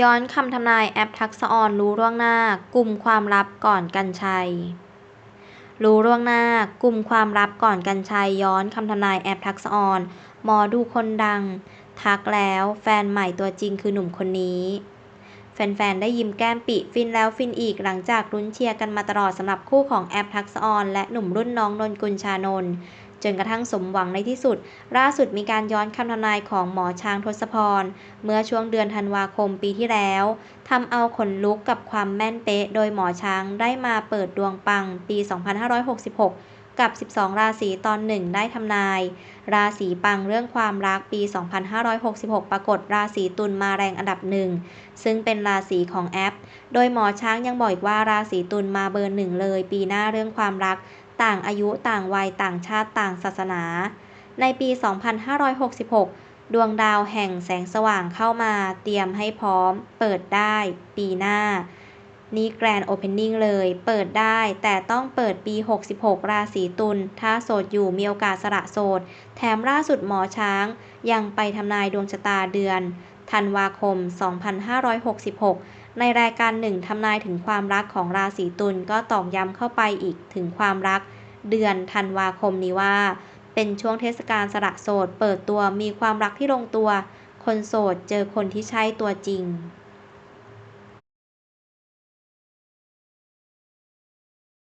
ย้อนคำทำนายแอปทักษะออนรู้ล่วงหน้ากลุ่มความลับก่อนกันชัย รู้ล่วงหน้ากลุ่มความลับก่อนกันชัย ย้อนคำทำนายแอปทักษะออนหมอดูคนดัง ทักแล้วแฟนใหม่ตัวจริงคือหนุ่มคนนี้ แฟนๆ ได้ยิ้มแก้มปิฟินแล้วฟินอีกหลังจากลุ้นเชียร์กันมาตลอดสำหรับคู่ของแอปทักษะออนและหนุ่มรุ่นน้องนนกุลชานนท์ จนกระทั่งสมหวังในที่สุด ล่าสุดมีการย้อนคำทำนายของหมอช้างทศพร เมื่อช่วงเดือนธันวาคมปีที่แล้วทำเอาขนลุกกับความแม่นเป๊ะ โดยหมอช้างได้มาเปิดดวงปังปี 2566 กับ 12 ราศีตอนหนึ่งได้ทำนาย ราศีปังเรื่องความรักปี 2566 ปรากฏราศีตุลมาแรงอันดับหนึ่งซึ่งเป็นราศีของแอป โดยหมอช้างยังบอกอีกว่าราศีตุลมาเบอร์หนึ่งเลย ปีหน้าเรื่องความรัก ต่างอายุต่างวัยต่างชาติต่างศาสนา ในปี 2566 ดวงดาวแห่งแสงสว่างเข้ามาเตรียมให้พร้อม เปิดได้ปีหน้า นี่แกรนโอเพนนิ่งเลย เปิดได้แต่ต้องเปิดปี 66 ราศีตุลถ้าโสดอยู่มีโอกาสสละโสด แถมล่าสุดหมอช้าง ยังไปทำนายดวงชะตาเดือน ธันวาคม 2566 ในรายการหนึ่งทำนายถึงความรักของราศีตุลก็ตอกย้ำเข้าไปอีกถึงความรัก เดือนธันวาคมนี้ว่า เป็นช่วงเทศกาลสละโสด เปิดตัวมีความรักที่ลงตัว คนโสดเจอคนที่ใช่ตัวจริง